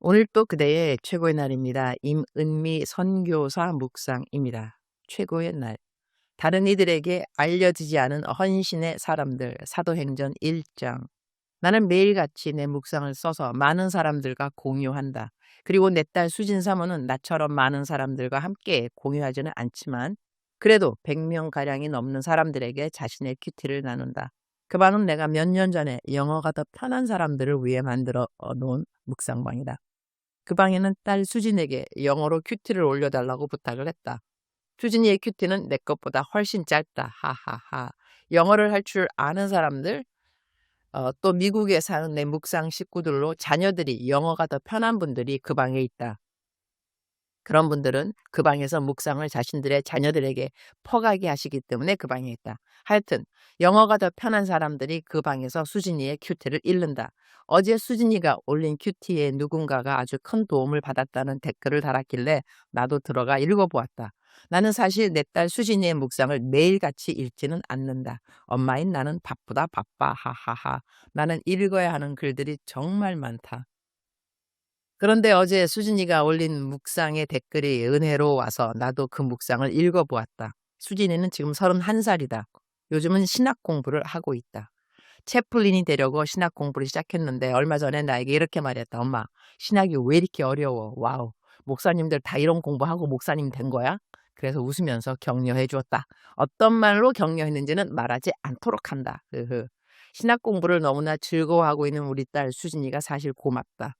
오늘 또 그대의 최고의 날입니다. 임은미 선교사 묵상입니다. 최고의 날. 다른 이들에게 알려지지 않은 헌신의 사람들 사도행전 1장. 나는 매일같이 내 묵상을 써서 많은 사람들과 공유한다. 그리고 내 딸 수진 사모는 나처럼 많은 사람들과 함께 공유하지는 않지만 그래도 100명가량이 넘는 사람들에게 자신의 큐티를 나눈다. 그 방은 내가 몇 년 전에 영어가 더 편한 사람들을 위해 만들어 놓은 묵상방이다. 그 방에는 딸 수진에게 영어로 큐티를 올려달라고 부탁을 했다. 수진이의 큐티는 내 것보다 훨씬 짧다. 하하하. 영어를 할 줄 아는 사람들, 어, 또 미국에 사는 내 묵상 식구들로 자녀들이 영어가 더 편한 분들이 그 방에 있다. 그런 분들은 그 방에서 묵상을 자신들의 자녀들에게 퍼가게 하시기 때문에 그 방에 있다. 하여튼 영어가 더 편한 사람들이 그 방에서 수진이의 큐티를 읽는다. 어제 수진이가 올린 큐티에 누군가가 아주 큰 도움을 받았다는 댓글을 달았길래 나도 들어가 읽어보았다. 나는 사실 내 딸 수진이의 묵상을 매일같이 읽지는 않는다. 엄마인 나는 바쁘다 바빠 하하하. 나는 읽어야 하는 글들이 정말 많다. 그런데 어제 수진이가 올린 묵상의 댓글이 은혜로 와서 나도 그 묵상을 읽어보았다. 수진이는 지금 31살이다. 요즘은 신학 공부를 하고 있다. 채플린이 되려고 신학 공부를 시작했는데 얼마 전에 나에게 이렇게 말했다. 엄마, 신학이 왜 이렇게 어려워? 와우. 목사님들 다 이런 공부하고 목사님 된 거야? 그래서 웃으면서 격려해 주었다. 어떤 말로 격려했는지는 말하지 않도록 한다. 신학 공부를 너무나 즐거워하고 있는 우리 딸 수진이가 사실 고맙다.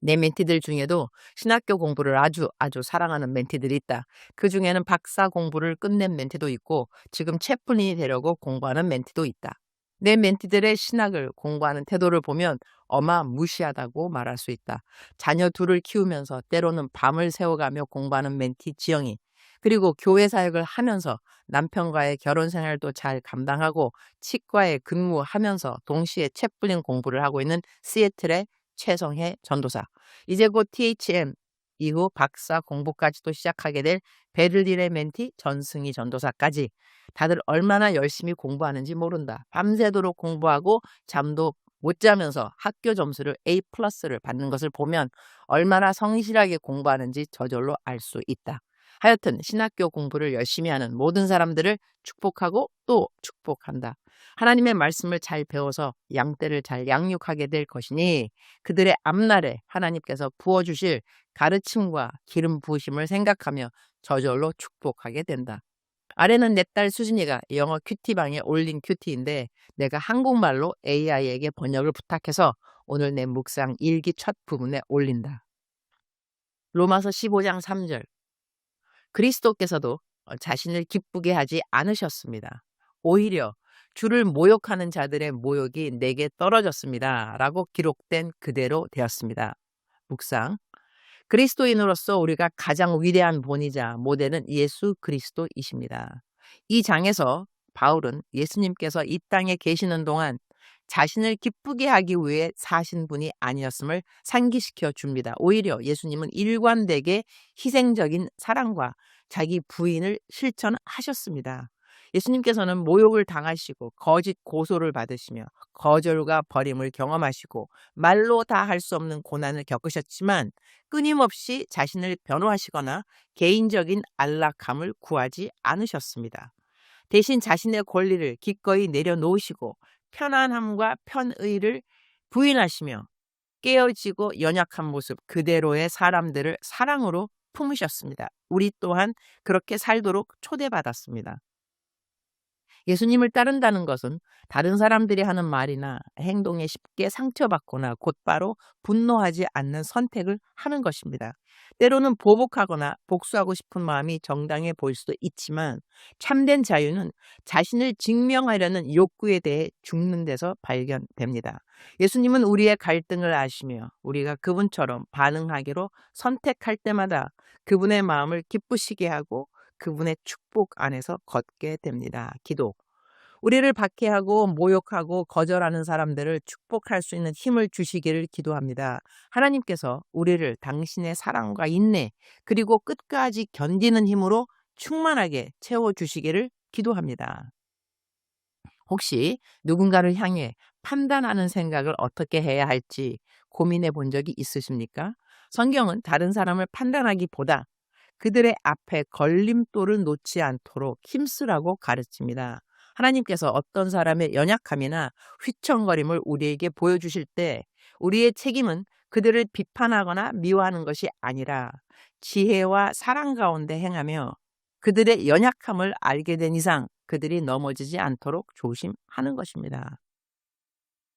내 멘티들 중에도 신학교 공부를 아주 아주 사랑하는 멘티들이 있다. 그 중에는 박사 공부를 끝낸 멘티도 있고 지금 채플린이 되려고 공부하는 멘티도 있다. 내 멘티들의 신학을 공부하는 태도를 보면 어마무시하다고 말할 수 있다. 자녀 둘을 키우면서 때로는 밤을 새워가며 공부하는 멘티 지영이 그리고 교회 사역을 하면서 남편과의 결혼 생활도 잘 감당하고 치과에 근무하면서 동시에 채플린 공부를 하고 있는 시애틀의 최성혜 전도사. 이제 곧 THM 이후 박사 공부까지도 시작하게 될 베를린의 멘티 전승희 전도사까지 다들 얼마나 열심히 공부하는지 모른다. 밤새도록 공부하고 잠도 못 자면서 학교 점수를 A 플러스를 받는 것을 보면 얼마나 성실하게 공부하는지 저절로 알 수 있다. 하여튼 신학교 공부를 열심히 하는 모든 사람들을 축복하고 또 축복한다. 하나님의 말씀을 잘 배워서 양떼를 잘 양육하게 될 것이니 그들의 앞날에 하나님께서 부어주실 가르침과 기름 부으심을 생각하며 저절로 축복하게 된다. 아래는 내 딸 수진이가 영어 큐티방에 올린 큐티인데 내가 한국말로 AI에게 번역을 부탁해서 오늘 내 묵상 일기 첫 부분에 올린다. 로마서 15장 3절 그리스도께서도 어, 자신을 기쁘게 하지 않으셨습니다. 오히려 주를 모욕하는 자들의 모욕이 내게 떨어졌습니다. 라고 기록된 그대로 되었습니다. 묵상. 그리스도인으로서 우리가 가장 위대한 본이자 모델은 예수 그리스도이십니다. 이 장에서 바울은 예수님께서 이 땅에 계시는 동안 자신을 기쁘게 하기 위해 사신 분이 아니었음을 상기시켜 줍니다. 오히려 예수님은 일관되게 희생적인 사랑과 자기 부인을 실천하셨습니다. 예수님께서는 모욕을 당하시고 거짓 고소를 받으시며 거절과 버림을 경험하시고 말로 다 할 수 없는 고난을 겪으셨지만 끊임없이 자신을 변호하시거나 개인적인 안락함을 구하지 않으셨습니다. 대신 자신의 권리를 기꺼이 내려놓으시고 편안함과 편의를 부인하시며 깨어지고 연약한 모습 그대로의 사람들을 사랑으로 품으셨습니다. 우리 또한 그렇게 살도록 초대받았습니다. 예수님을 따른다는 것은 다른 사람들이 하는 말이나 행동에 쉽게 상처받거나 곧바로 분노하지 않는 선택을 하는 것입니다. 때로는 보복하거나 복수하고 싶은 마음이 정당해 보일 수도 있지만 참된 자유는 자신을 증명하려는 욕구에 대해 죽는 데서 발견됩니다. 예수님은 우리의 갈등을 아시며 우리가 그분처럼 반응하기로 선택할 때마다 그분의 마음을 기쁘시게 하고 그분의 축복 안에서 걷게 됩니다. 기도. 우리를 박해하고 모욕하고 거절하는 사람들을 축복할 수 있는 힘을 주시기를 기도합니다. 하나님께서 우리를 당신의 사랑과 인내 그리고 끝까지 견디는 힘으로 충만하게 채워주시기를 기도합니다. 혹시 누군가를 향해 판단하는 생각을 어떻게 해야 할지 고민해 본 적이 있으십니까? 성경은 다른 사람을 판단하기보다 그들의 앞에 걸림돌을 놓지 않도록 힘쓰라고 가르칩니다. 하나님께서 어떤 사람의 연약함이나 휘청거림을 우리에게 보여주실 때 우리의 책임은 그들을 비판하거나 미워하는 것이 아니라 지혜와 사랑 가운데 행하며 그들의 연약함을 알게 된 이상 그들이 넘어지지 않도록 조심하는 것입니다.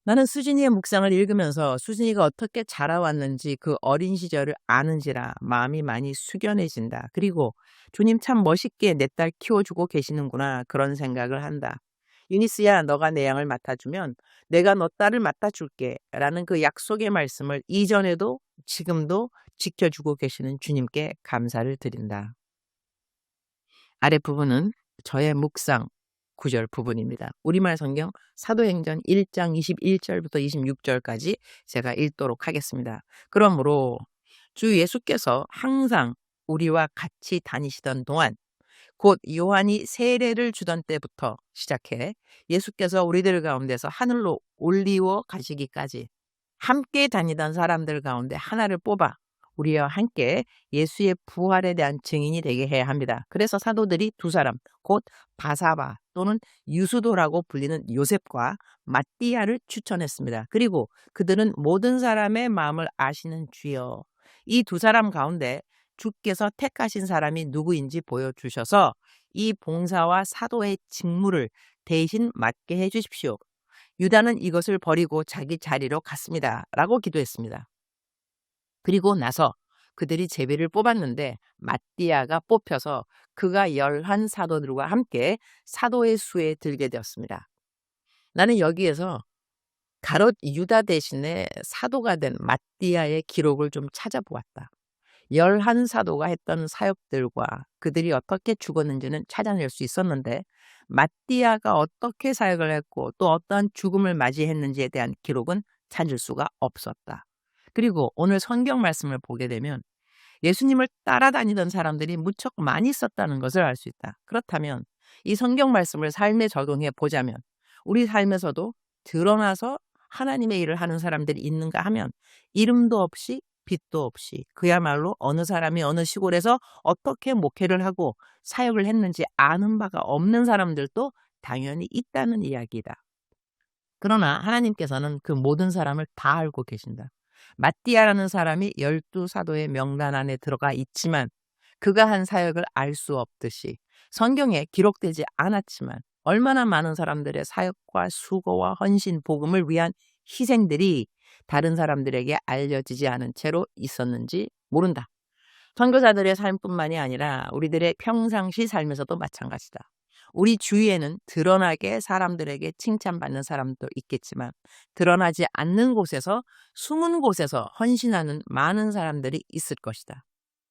나는 수진이의 묵상을 읽으면서 수진이가 어떻게 자라왔는지 그 어린 시절을 아는지라 마음이 많이 숙연해진다. 그리고 주님 참 멋있게 내 딸 키워주고 계시는구나 그런 생각을 한다. 유니스야 너가 내 양을 맡아주면 내가 너 딸을 맡아줄게 라는 그 약속의 말씀을 이전에도 지금도 지켜주고 계시는 주님께 감사를 드린다. 아랫부분은 저의 묵상 구절 부분입니다. 우리말 성경 사도행전 1장 21절부터 26절까지 제가 읽도록 하겠습니다. 그러므로 주 예수께서 항상 우리와 같이 다니시던 동안 곧 요한이 세례를 주던 때부터 시작해 예수께서 우리들 가운데서 하늘로 올리워 가시기까지 함께 다니던 사람들 가운데 하나를 뽑아 우리와 함께 예수의 부활에 대한 증인이 되게 해야 합니다. 그래서 사도들이 두 사람, 곧 바사바 또는 유수도라고 불리는 요셉과 마띠아를 추천했습니다. 그리고 그들은 모든 사람의 마음을 아시는 주여. 이 두 사람 가운데 주께서 택하신 사람이 누구인지 보여주셔서 이 봉사와 사도의 직무를 대신 맡게 해주십시오. 유다는 이것을 버리고 자기 자리로 갔습니다. 라고 기도했습니다. 그리고 나서 그들이 제비를 뽑았는데 마띠아가 뽑혀서 그가 열한 사도들과 함께 사도의 수에 들게 되었습니다. 나는 여기에서 가롯 유다 대신에 사도가 된 마띠아의 기록을 좀 찾아보았다. 열한 사도가 했던 사역들과 그들이 어떻게 죽었는지는 찾아낼 수 있었는데 마띠아가 어떻게 사역을 했고 또 어떠한 죽음을 맞이했는지에 대한 기록은 찾을 수가 없었다. 그리고 오늘 성경 말씀을 보게 되면 예수님을 따라다니던 사람들이 무척 많이 있었다는 것을 알 수 있다. 그렇다면 이 성경 말씀을 삶에 적용해 보자면 우리 삶에서도 드러나서 하나님의 일을 하는 사람들이 있는가 하면 이름도 없이 빛도 없이 그야말로 어느 사람이 어느 시골에서 어떻게 목회를 하고 사역을 했는지 아는 바가 없는 사람들도 당연히 있다는 이야기다. 그러나 하나님께서는 그 모든 사람을 다 알고 계신다. 마띠아라는 사람이 열두 사도의 명단 안에 들어가 있지만 그가 한 사역을 알 수 없듯이 성경에 기록되지 않았지만 얼마나 많은 사람들의 사역과 수고와 헌신, 복음을 위한 희생들이 다른 사람들에게 알려지지 않은 채로 있었는지 모른다. 선교사들의 삶뿐만이 아니라 우리들의 평상시 삶에서도 마찬가지다. 우리 주위에는 드러나게 사람들에게 칭찬받는 사람도 있겠지만 드러나지 않는 곳에서 숨은 곳에서 헌신하는 많은 사람들이 있을 것이다.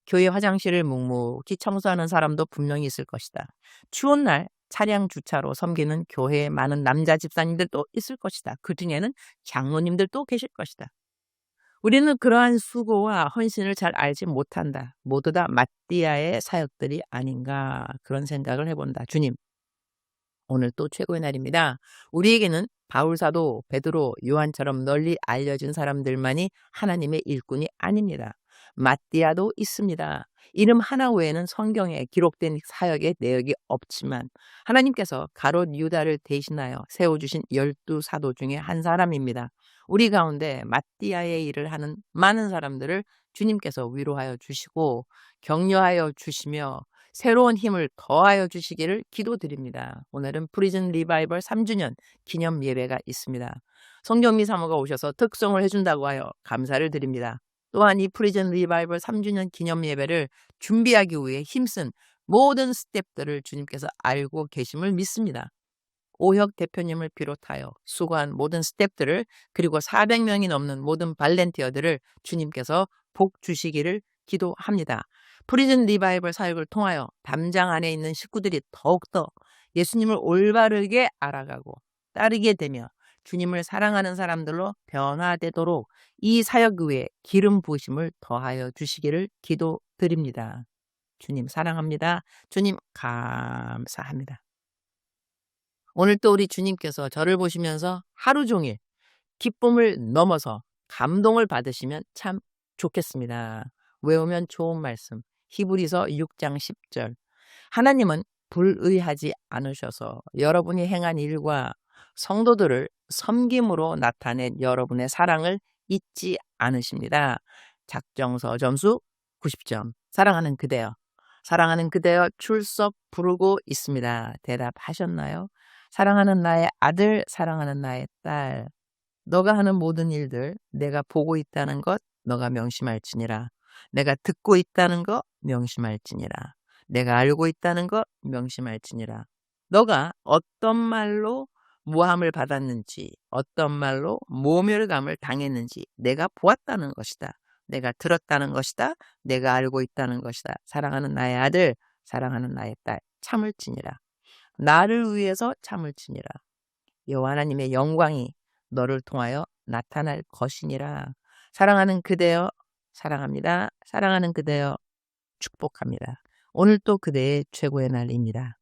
교회 화장실을 묵묵히 청소하는 사람도 분명히 있을 것이다. 추운 날 차량 주차로 섬기는 교회에 많은 남자 집사님들도 있을 것이다. 그 중에는 장로님들도 계실 것이다. 우리는 그러한 수고와 헌신을 잘 알지 못한다. 모두 다 마띠아의 사역들이 아닌가 그런 생각을 해본다. 주님, 오늘 또 최고의 날입니다. 우리에게는 바울사도, 베드로, 요한처럼 널리 알려진 사람들만이 하나님의 일꾼이 아닙니다. 마띠아도 있습니다. 이름 하나 외에는 성경에 기록된 사역의 내역이 없지만 하나님께서 가롯 유다를 대신하여 세워주신 열두 사도 중에 한 사람입니다. 우리 가운데 마띠아의 일을 하는 많은 사람들을 주님께서 위로하여 주시고 격려하여 주시며 새로운 힘을 더하여 주시기를 기도드립니다. 오늘은 프리즌 리바이벌 3주년 기념 예배가 있습니다. 성경미 사모가 오셔서 특송을 해준다고 하여 감사를 드립니다. 또한 이 프리즌 리바이벌 3주년 기념 예배를 준비하기 위해 힘쓴 모든 스탭들을 주님께서 알고 계심을 믿습니다. 오혁 대표님을 비롯하여 수고한 모든 스탭들을 그리고 400명이 넘는 모든 발렌티어들을 주님께서 복 주시기를 기도합니다. 프리즌 리바이벌 사역을 통하여 담장 안에 있는 식구들이 더욱더 예수님을 올바르게 알아가고 따르게 되며 주님을 사랑하는 사람들로 변화되도록 이 사역 위에 기름 부으심을 더하여 주시기를 기도드립니다. 주님 사랑합니다. 주님 감사합니다. 오늘 또 우리 주님께서 저를 보시면서 하루 종일 기쁨을 넘어서 감동을 받으시면 참 좋겠습니다. 외우면 좋은 말씀. 히브리서 6장 10절. 하나님은 불의하지 않으셔서 여러분이 행한 일과 성도들을 섬김으로 나타낸 여러분의 사랑을 잊지 않으십니다. 작정서 점수 90점. 사랑하는 그대여. 사랑하는 그대여 출석 부르고 있습니다. 대답하셨나요? 사랑하는 나의 아들, 사랑하는 나의 딸. 너가 하는 모든 일들 내가 보고 있다는 것 너가 명심할지니라. 내가 듣고 있다는 것 명심할지니라. 내가 알고 있다는 것 명심할지니라. 너가 어떤 말로 모함을 받았는지, 어떤 말로 모멸감을 당했는지 내가 보았다는 것이다. 내가 들었다는 것이다. 내가 알고 있다는 것이다. 사랑하는 나의 아들, 사랑하는 나의 딸, 참을지니라. 나를 위해서 참을지니라. 여호와 하나님의 영광이 너를 통하여 나타날 것이니라. 사랑하는 그대여 사랑합니다. 사랑하는 그대여 축복합니다. 오늘 또 그대의 최고의 날입니다.